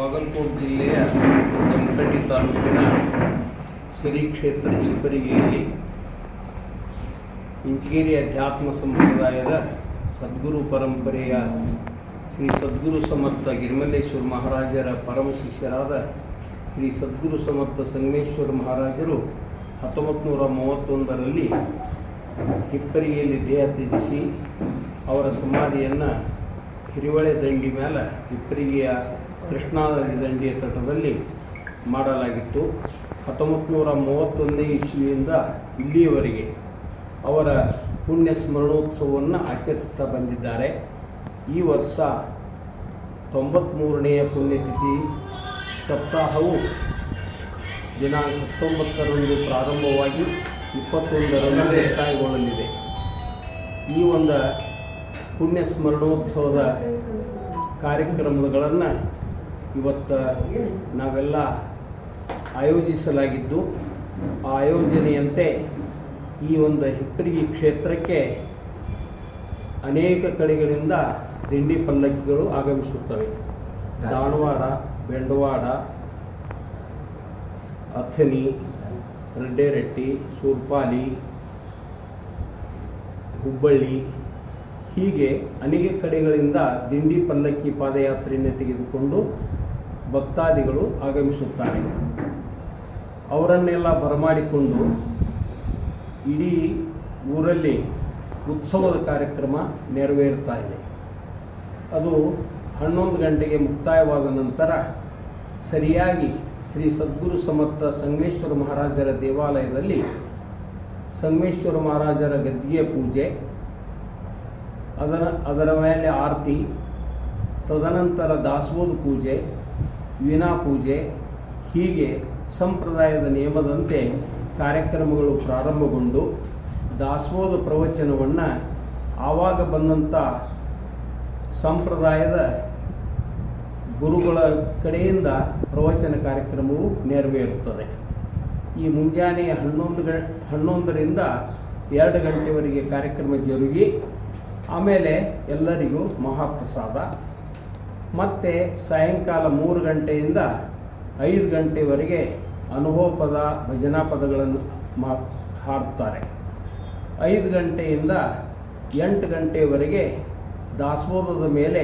ಬಾಗಲಕೋಟೆ ಜಿಲ್ಲೆಯ ಜಮಖಂಡಿ ತಾಲೂಕಿನ ಶ್ರೀ ಕ್ಷೇತ್ರ ಹಿಪ್ಪರಿಗೆಯಲ್ಲಿ ಇಂಚಗೇರಿ ಅಧ್ಯಾತ್ಮ ಸಂಪ್ರದಾಯದ ಸದ್ಗುರು ಪರಂಪರೆಯ ಶ್ರೀ ಸದ್ಗುರು ಸಮರ್ಥ ಗಿರಿಮಲ್ಲೇಶ್ವರ ಮಹಾರಾಜರ ಪರಮ ಶಿಷ್ಯರಾದ ಶ್ರೀ ಸದ್ಗುರು ಸಮರ್ಥ ಸಂಗಮೇಶ್ವರ ಮಹಾರಾಜರು ಹತ್ತೊಂಬತ್ತು ನೂರ ಮೂವತ್ತೊಂದರಲ್ಲಿ ಹಿಪ್ಪರಿಗೆಯಲ್ಲಿ ದೇಹ ತ್ಯಜಿಸಿ ಅವರ ಸಮಾಧಿಯನ್ನು ಹಿರಿವಳೆ ದಂಡಿ ಮೇಲೆ ಹಿಪ್ಪರಿಗೆಯ ಕೃಷ್ಣಾ ದಂಡಿಯ ತಟದಲ್ಲಿ ಮಾಡಲಾಗಿತ್ತು. ಹತ್ತೊಂಬತ್ತು ನೂರ ಮೂವತ್ತೊಂದನೇ ಇಸ್ವಿಯಿಂದ ಇಲ್ಲಿಯವರೆಗೆ ಅವರ ಪುಣ್ಯ ಸ್ಮರಣೋತ್ಸವವನ್ನು ಆಚರಿಸ್ತಾ ಬಂದಿದ್ದಾರೆ. ಈ ವರ್ಷ ತೊಂಬತ್ತ್ಮೂರನೆಯ ಪುಣ್ಯತಿಥಿ. ಸಪ್ತಾಹವು ದಿನಾಂಕ ಹತ್ತೊಂಬತ್ತರಂದು ಪ್ರಾರಂಭವಾಗಿ ಇಪ್ಪತ್ತೊಂದರಂದು ಮುಕ್ತಾಯಗೊಳ್ಳಲಿದೆ. ಈ ಒಂದು ಪುಣ್ಯ ಸ್ಮರಣೋತ್ಸವದ ಕಾರ್ಯಕ್ರಮಗಳನ್ನು ಇವತ್ತು ನಾವೆಲ್ಲ ಆಯೋಜಿಸಲಾಗಿದ್ದು ಆ ಆಯೋಜನೆಯಂತೆ ಈ ಒಂದು ಹಿಪ್ಪರಿಗಿ ಕ್ಷೇತ್ರಕ್ಕೆ ಅನೇಕ ಕಡೆಗಳಿಂದ ದಿಂಡಿ ಪಲ್ಲಕ್ಕಿಗಳು ಆಗಮಿಸುತ್ತವೆ. ಧಾರವಾಡ, ಬೆಂಡವಾಡ ಅಥನಿ ರೆಡ್ಡೆರೆಟ್ಟಿ ಸೂರ್ಪಾಲಿ, ಹುಬ್ಬಳ್ಳಿ ಹೀಗೆ ಅನೇಕ ಕಡೆಗಳಿಂದ ದಿಂಡಿ ಪಲ್ಲಕ್ಕಿ ಪಾದಯಾತ್ರೆಯನ್ನು ತೆಗೆದುಕೊಂಡು ಭಕ್ತಾದಿಗಳು ಆಗಮಿಸುತ್ತಾರೆ. ಅವರನ್ನೆಲ್ಲ ಬರಮಾಡಿಕೊಂಡು ಇಡೀ ಊರಲ್ಲಿ ಉತ್ಸವದ ಕಾರ್ಯಕ್ರಮ ನೆರವೇರ್ತಾ ಇದೆ. ಅದು ಹನ್ನೊಂದು ಗಂಟೆಗೆ ಮುಕ್ತಾಯವಾದ ನಂತರ ಸರಿಯಾಗಿ ಶ್ರೀ ಸದ್ಗುರು ಸಮರ್ಥ ಸಂಗಮೇಶ್ವರ ಮಹಾರಾಜರ ದೇವಾಲಯದಲ್ಲಿ ಸಂಗಮೇಶ್ವರ ಮಹಾರಾಜರ ಗದ್ದಿಗೆ ಪೂಜೆ, ಅದರ ಅದರ ಮೇಲೆ ಆರತಿ, ತದನಂತರ ದಾಸಬೋಧ ಪೂಜೆ ವೀಣಾ ಪೂಜೆ ಹೀಗೆ ಸಂಪ್ರದಾಯದ ನಿಯಮದಂತೆ ಕಾರ್ಯಕ್ರಮಗಳು ಪ್ರಾರಂಭಗೊಂಡು ದಾಸೋಧ ಪ್ರವಚನವನ್ನು ಆವಾಗ ಬಂದಂಥ ಸಂಪ್ರದಾಯದ ಗುರುಗಳ ಕಡೆಯಿಂದ ಪ್ರವಚನ ಕಾರ್ಯಕ್ರಮವು ನೆರವೇರುತ್ತದೆ. ಈ ಮುಂಜಾನೆ ಹನ್ನೊಂದು ಗ, ಹನ್ನೊಂದರಿಂದ ಎರಡು ಗಂಟೆವರೆಗೆ ಕಾರ್ಯಕ್ರಮ ಜರುಗಿ, ಆಮೇಲೆ ಎಲ್ಲರಿಗೂ ಮಹಾಪ್ರಸಾದ. ಮತ್ತು ಸಾಯಂಕಾಲ ಮೂರು ಗಂಟೆಯಿಂದ ಐದು ಗಂಟೆವರೆಗೆ ಅನುಭವ ಪದ ಭಜನಾ ಪದಗಳನ್ನು ಮಾ, ಹಾಡುತ್ತಾರೆ. ಐದು ಗಂಟೆಯಿಂದ ಎಂಟು ಗಂಟೆವರೆಗೆ ದಾಸೋಹದ ಮೇಲೆ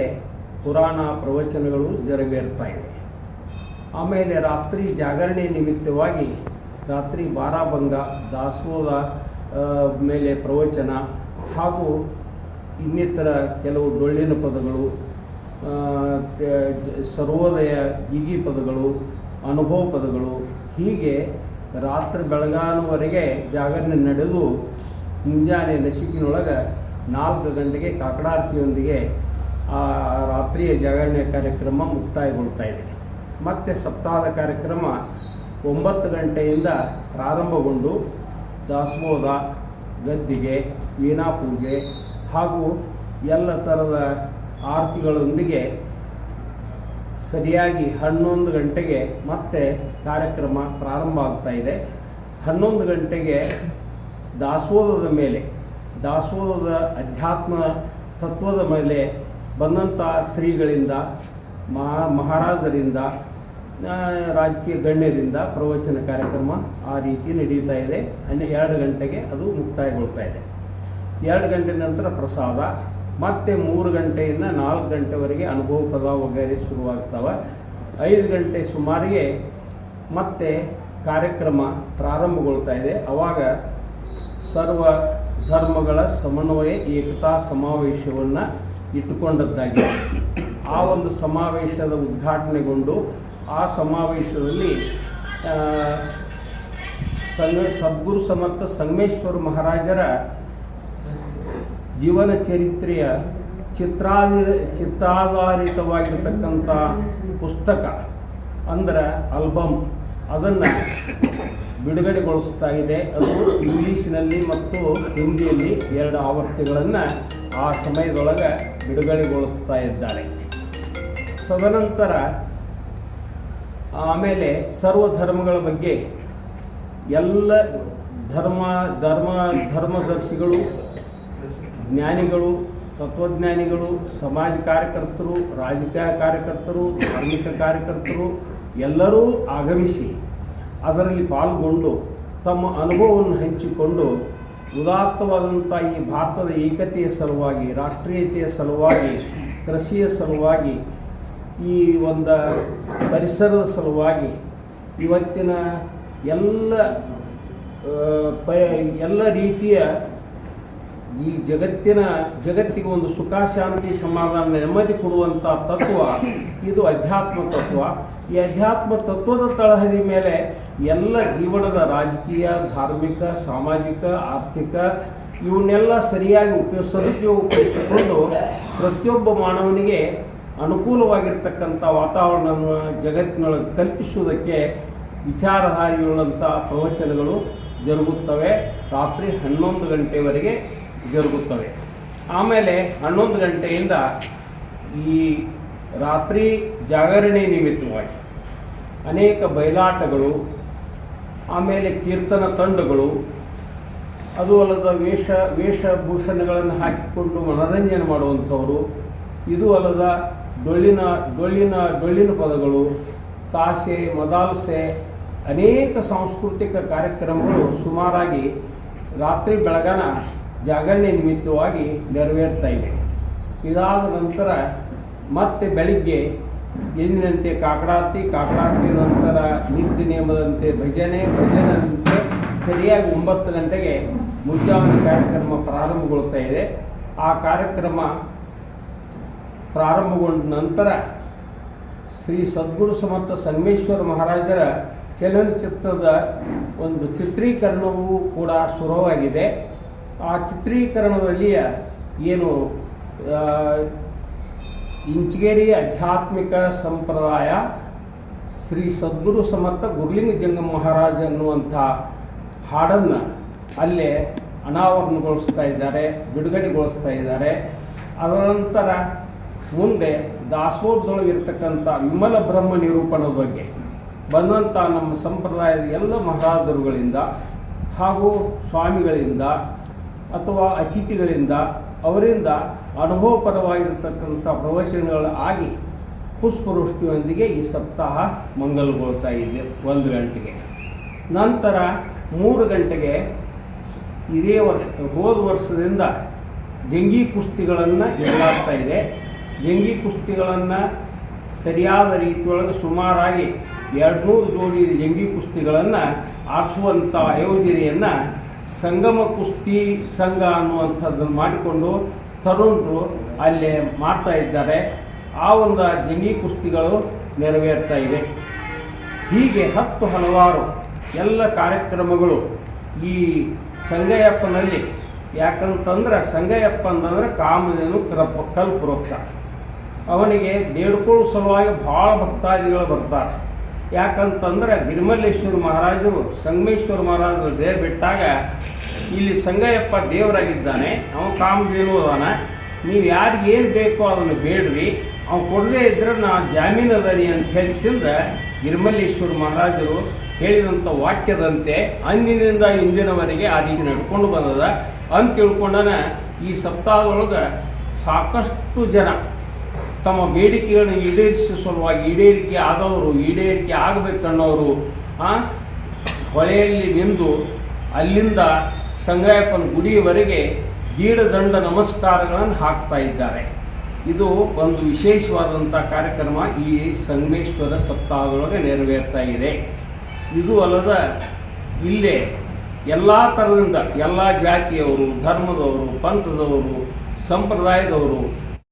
ಪುರಾಣ ಪ್ರವಚನಗಳು ನೆರವೇರ್ತಾ ಇವೆ. ಆಮೇಲೆ ರಾತ್ರಿ ಜಾಗರಣೆ ನಿಮಿತ್ತವಾಗಿ ರಾತ್ರಿ ಬಾರಾಭಂಗ ದಾಸೋಹ ಮೇಲೆ ಪ್ರವಚನ ಹಾಗೂ ಇನ್ನಿತರ ಕೆಲವು ಡೊಳ್ಳಿನ ಪದಗಳು ಸರ್ವೋದಯ ಗೀಗಿ ಪದಗಳು, ಅನುಭವ ಪದಗಳು, ಹೀಗೆ ರಾತ್ರಿ ಬೆಳಗಾನುವರೆಗೆ ಜಾಗರಣೆ ನಡೆದು ಮುಂಜಾನೆ ನಸಿಕಿನೊಳಗೆ ನಾಲ್ಕು ಗಂಟೆಗೆ ಕಾಕಡಾರ್ತಿಯೊಂದಿಗೆ ಆ ರಾತ್ರಿಯ ಜಾಗರಣೆ ಕಾರ್ಯಕ್ರಮ ಮುಕ್ತಾಯಗೊಳ್ತಾ ಇದೆ. ಮತ್ತು ಸಪ್ತಾಹದ ಕಾರ್ಯಕ್ರಮ ಒಂಬತ್ತು ಗಂಟೆಯಿಂದ ಪ್ರಾರಂಭಗೊಂಡು ದಾಸಬೋಧ ಗದ್ದಿಗೆ ವೀಣಾ ಪೂಜೆ ಹಾಗೂ ಎಲ್ಲ ಥರದ ಆರತಿಗಳೊಂದಿಗೆ ಸರಿಯಾಗಿ ಹನ್ನೊಂದು ಗಂಟೆಗೆ ಮತ್ತೆ ಕಾರ್ಯಕ್ರಮ ಪ್ರಾರಂಭ ಆಗ್ತಾ ಇದೆ. ಹನ್ನೊಂದು ಗಂಟೆಗೆ ದಾಸೋಹದ ಮೇಲೆ, ದಾಸೋಹದ ಅಧ್ಯಾತ್ಮ ತತ್ವದ ಮೇಲೆ ಬಂದಂಥ ಶ್ರೀಗಳಿಂದ ಮಹಾ ಮಹಾರಾಜರಿಂದ ರಾಜಕೀಯ ಗಣ್ಯರಿಂದ ಪ್ರವಚನ ಕಾರ್ಯಕ್ರಮ ಆ ರೀತಿ ನಡೀತಾ ಇದೆ. ಅಲ್ಲಿ ಎರಡು ಗಂಟೆಗೆ ಅದು ಮುಕ್ತಾಯಗೊಳ್ತಾ ಇದೆ. ಎರಡು ಗಂಟೆ ನಂತರ ಪ್ರಸಾದ ಮತ್ತೆ ಮೂರು ಗಂಟೆಯಿಂದ ನಾಲ್ಕು ಗಂಟೆವರೆಗೆ ಅನುಭವ ಪದ ವಗೈರೆ ಶುರುವಾಗ್ತವೆ. ಐದು ಗಂಟೆ ಸುಮಾರಿಗೆ ಮತ್ತೆ ಕಾರ್ಯಕ್ರಮ ಪ್ರಾರಂಭಗೊಳ್ತಾ ಇದೆ. ಆವಾಗ ಸರ್ವ ಧರ್ಮಗಳ ಸಮನ್ವಯ, ಏಕತಾ ಸಮಾವೇಶವನ್ನು ಇಟ್ಟುಕೊಂಡದ್ದಾಗಿದೆ ಆ ಒಂದು ಸಮಾವೇಶದ ಉದ್ಘಾಟನೆಗೊಂಡು ಆ ಸಮಾವೇಶದಲ್ಲಿ ಸಂಗ, ಸದ್ಗುರು ಸಮರ್ಥ ಸಂಗಮೇಶ್ವರ ಮಹಾರಾಜರ ಜೀವನ ಚರಿತ್ರೆಯ ಚಿತ್ರಾಧಿ, ಚಿತ್ರಾಧಾರಿತವಾಗಿರ್ತಕ್ಕಂಥ ಪುಸ್ತಕ ಅಂದ್ರೆ ಆಲ್ಬಮ್ ಅದನ್ನು ಬಿಡುಗಡೆಗೊಳಿಸ್ತಾ ಇದೆ. ಅದು ಇಂಗ್ಲೀಷ್ನಲ್ಲಿ ಮತ್ತು ಹಿಂದಿಯಲ್ಲಿ ಎರಡು ಆವೃತ್ತಿಗಳನ್ನು ಆ ಸಮಯದೊಳಗೆ ಬಿಡುಗಡೆಗೊಳಿಸ್ತಾ ಇದ್ದಾರೆ. ತದನಂತರ ಆಮೇಲೆ ಸರ್ವ ಧರ್ಮಗಳ ಬಗ್ಗೆ ಎಲ್ಲ ಧರ್ಮ ಧರ್ಮ, ಧರ್ಮದರ್ಶಿಗಳು ಜ್ಞಾನಿಗಳು, ತತ್ವಜ್ಞಾನಿಗಳು, ಸಮಾಜ ಕಾರ್ಯಕರ್ತರು, ರಾಜಕೀಯ ಕಾರ್ಯಕರ್ತರು, ಧಾರ್ಮಿಕ ಕಾರ್ಯಕರ್ತರು ಎಲ್ಲರೂ ಆಗಮಿಸಿ ಅದರಲ್ಲಿ ಪಾಲ್ಗೊಂಡು ತಮ್ಮ ಅನುಭವವನ್ನು ಹಂಚಿಕೊಂಡು ಉದಾತ್ತವಾದಂಥ ಈ ಭಾರತದ ಏಕತೆಯ ಸಲುವಾಗಿ, ರಾಷ್ಟ್ರೀಯತೆಯ ಸಲುವಾಗಿ, ಕೃಷಿಯ ಸಲುವಾಗಿ, ಈ ಒಂದು ಪರಿಸರದ ಸಲುವಾಗಿ ಇವತ್ತಿನ ಎಲ್ಲ ಪ ಎಲ್ಲ ರೀತಿಯ ಈ ಜಗತ್ತಿನ ಜಗತ್ತಿಗೆ ಒಂದು ಸುಖ ಶಾಂತಿ ಸಮಾಧಾನ ನೆಮ್ಮದಿ ಕೊಡುವಂಥ ತತ್ವ, ಇದು ಅಧ್ಯಾತ್ಮ ತತ್ವ. ಈ ಅಧ್ಯಾತ್ಮ ತತ್ವದ ತಳಹದಿ ಮೇಲೆ ಎಲ್ಲ ಜೀವನದ ರಾಜಕೀಯ, ಧಾರ್ಮಿಕ, ಸಾಮಾಜಿಕ, ಆರ್ಥಿಕ, ಇವನ್ನೆಲ್ಲ ಸರಿಯಾಗಿ ಉಪಯೋಗ ಸದುಪಯೋಗ ಉಪಯೋಗಿಸಿಕೊಂಡು ಪ್ರತಿಯೊಬ್ಬ ಮಾನವನಿಗೆ ಅನುಕೂಲವಾಗಿರ್ತಕ್ಕಂಥ ವಾತಾವರಣವನ್ನು ಜಗತ್ತಿನೊಳಗೆ ಕಲ್ಪಿಸುವುದಕ್ಕೆ ವಿಚಾರಧಾರಿಯುಳ್ಳಂಥ ಪ್ರವಚನಗಳು ಜರುಗುತ್ತವೆ. ರಾತ್ರಿ ಹನ್ನೊಂದು ಗಂಟೆವರೆಗೆ ಜರುಗುತ್ತವೆ. ಆಮೇಲೆ ಹನ್ನೊಂದು ಗಂಟೆಯಿಂದ ಈ ರಾತ್ರಿ ಜಾಗರಣೆ ನಿಮಿತ್ತವಾಗಿ ಅನೇಕ ಬಯಲಾಟಗಳು, ಆಮೇಲೆ ಕೀರ್ತನ ತಂಡಗಳು, ಅದು ಅಲ್ಲದ ವೇಷ, ವೇಷಭೂಷಣಗಳನ್ನು ಹಾಕಿಕೊಂಡು ಮನೋರಂಜನೆ ಮಾಡುವಂಥವರು, ಇದು ಅಲ್ಲದ ಡೊಳ್ಳಿನ ಡೊಳ್ಳಿನ ಡೊಳ್ಳಿನ ಪದಗಳು, ತಾಸೆ, ಮದಾಲ್ಸೆ, ಅನೇಕ ಸಾಂಸ್ಕೃತಿಕ ಕಾರ್ಯಕ್ರಮಗಳು ಸುಮಾರಾಗಿ ರಾತ್ರಿ ಬೆಳಗನ ಜಾಗರಣೆ ನಿಮಿತ್ತವಾಗಿ ನೆರವೇರ್ತಾ ಇದೆ. ಇದಾದ ನಂತರ ಮತ್ತೆ ಬೆಳಿಗ್ಗೆ ಎಂದಿನಂತೆ ಕಾಕಡಾರ್ತಿ ಕಾಕಡಾರ್ತಿ ನಂತರ ನಿತ್ಯ ನಿಯಮದಂತೆ ಭಜನೆ ಭಜನೆಯಂತೆ ಸರಿಯಾಗಿ ಒಂಬತ್ತು ಗಂಟೆಗೆ ಮುಂಜಾವಣೆ ಕಾರ್ಯಕ್ರಮ ಪ್ರಾರಂಭಗೊಳ್ತಾ ಇದೆ. ಆ ಕಾರ್ಯಕ್ರಮ ಪ್ರಾರಂಭಗೊಂಡ ನಂತರ ಶ್ರೀ ಸದ್ಗುರು ಸಮರ್ಥ ಸಂಗಮೇಶ್ವರ ಮಹಾರಾಜರ ಚಲನಚಿತ್ರದ ಒಂದು ಚಿತ್ರೀಕರಣವೂ ಕೂಡ ಶುರುವಾಗಿದೆ. ಆ ಚಿತ್ರೀಕರಣದಲ್ಲಿ ಏನು ಇಂಚಗೇರಿ ಆಧ್ಯಾತ್ಮಿಕ ಸಂಪ್ರದಾಯ ಶ್ರೀ ಸದ್ಗುರು ಸಮರ್ಥ ಗುರುಲಿಂಗ ಜಂಗಮ ಮಹಾರಾಜ ಅನ್ನುವಂಥ ಹಾಡನ್ನು ಅಲ್ಲೇ ಅನಾವರಣಗೊಳಿಸ್ತಾ ಇದ್ದಾರೆ, ಬಿಡುಗಡೆಗೊಳಿಸ್ತಾ ಇದ್ದಾರೆ. ಅದರ ನಂತರ ಮುಂದೆ ದಾಸೋಹದೊಳಗಿರ್ತಕ್ಕಂಥ ವಿಮಲ ಬ್ರಹ್ಮ ನಿರೂಪಣದ ಬಗ್ಗೆ ಬಂದಂಥ ನಮ್ಮ ಸಂಪ್ರದಾಯದ ಎಲ್ಲ ಮಹಾರಾಜರುಗಳಿಂದ ಹಾಗೂ ಸ್ವಾಮಿಗಳಿಂದ ಅಥವಾ ಅತಿಥಿಗಳಿಂದ, ಅವರಿಂದ ಅನುಭವಪರವಾಗಿರ್ತಕ್ಕಂಥ ಪ್ರವಚನಗಳು ಆಗಿ ಪುಷ್ಪವೃಷ್ಟಿಯೊಂದಿಗೆ ಈ ಸಪ್ತಾಹ ಮಂಗಲಗೊಳ್ತಾ ಇದೆ ಒಂದು ಗಂಟೆಗೆ. ನಂತರ ಮೂರು ಗಂಟೆಗೆ ಇದೇ ವರ್ಷ, ಹೋದ ವರ್ಷದಿಂದ ಜಂಗಿ ಕುಸ್ತಿಗಳನ್ನು ಇಡಲಾಗ್ತಾ ಇದೆ. ಜಂಗಿ ಕುಸ್ತಿಗಳನ್ನು ಸರಿಯಾದ ರೀತಿಯೊಳಗೆ ಸುಮಾರಾಗಿ ಎರಡುನೂರು ಜೋಡಿ ಜಂಗಿ ಕುಸ್ತಿಗಳನ್ನು ಆಡಿಸುವಂಥ ಆಯೋಜನೆಯನ್ನು ಸಂಗಮ ಕುಸ್ತಿ ಸಂಘ ಅನ್ನುವಂಥದ್ದನ್ನು ಮಾಡಿಕೊಂಡು ತರುಣರು ಅಲ್ಲೇ ಮಾಡ್ತಾ ಇದ್ದಾರೆ. ಆ ಒಂದು ಜಂಗಿ ಕುಸ್ತಿಗಳು ನೆರವೇರ್ತಾ ಇವೆ. ಹೀಗೆ ಹತ್ತು ಹಲವಾರು ಎಲ್ಲ ಕಾರ್ಯಕ್ರಮಗಳು ಈ ಸಂಗಯ್ಯಪ್ಪನಲ್ಲಿ. ಯಾಕಂತಂದ್ರೆ ಸಂಗಯ್ಯಪ್ಪ ಅಂತಂದ್ರೆ ಕಾಮಧೇನು ಕಲ್ಪ, ಕಲ್ಪವೃಕ್ಷ. ಅವನಿಗೆ ಬೇಡ್ಕೊಳ್ಳೋ ಸಲುವಾಗಿ ಭಾಳ ಭಕ್ತಾದಿಗಳು ಬರ್ತಾರೆ. ಯಾಕಂತಂದ್ರೆ ಗಿರಿಮಲ್ಲೇಶ್ವರ ಮಹಾರಾಜರು, ಸಂಗಮೇಶ್ವರ ಮಹಾರಾಜರು ದೇಹ ಬಿಟ್ಟಾಗ ಇಲ್ಲಿ ಸಂಗಯ್ಯಪ್ಪ ದೇವರಾಗಿದ್ದಾನೆ. ಅವನು ಕಾಮಧೇನು ಅದಾನ ನೀವು ಯಾರಿಗೆ ಏನು ಬೇಕೋ ಅದನ್ನು ಬೇಡ್ರಿ. ಅವ್ನು ಕೊಡದೇ ಇದ್ರೆ ನಾ ಜಾಮೀನು ಅದನಿ ಅಂತ ಹೇಳಿಸಿಂದ ಗಿರಿಮಲ್ಲೇಶ್ವರ ಮಹಾರಾಜರು ಹೇಳಿದಂಥ ವಾಕ್ಯದಂತೆ ಅಂದಿನಿಂದ ಇಂದಿನವರೆಗೆ ಆ ರೀತಿ ನಡ್ಕೊಂಡು ಬಂದದ. ಅಂತ ತಿಳ್ಕೊಂಡನ ಈ ಸಪ್ತಾಹದೊಳಗೆ ಸಾಕಷ್ಟು ಜನ ತಮ್ಮ ಬೇಡಿಕೆಗಳನ್ನು ಈಡೇರಿಸುವ ಸಲುವಾಗಿ ಈಡೇರಿಕೆ ಆದವರು, ಈಡೇರಿಕೆ ಆಗಬೇಕನ್ನೋರು ಹೊಳೆಯಲ್ಲಿ ನಿಂದು ಅಲ್ಲಿಂದ ಸಂಗಯಪ್ಪನ ಗುಡಿಯವರೆಗೆ ದೀಡದಂಡ ನಮಸ್ಕಾರಗಳನ್ನು ಹಾಕ್ತಾ ಇದ್ದಾರೆ. ಇದು ಒಂದು ವಿಶೇಷವಾದಂಥ ಕಾರ್ಯಕ್ರಮ ಈ ಸಂಗಮೇಶ್ವರ ಸಪ್ತಾಹದೊಳಗೆ ನೆರವೇರ್ತಾ ಇದೆ. ಇದು ಅಲ್ಲದ ಇಲ್ಲೇ ಎಲ್ಲ ಥರದಿಂದ ಎಲ್ಲ ಜಾತಿಯವರು, ಧರ್ಮದವರು, ಪಂಥದವರು, ಸಂಪ್ರದಾಯದವರು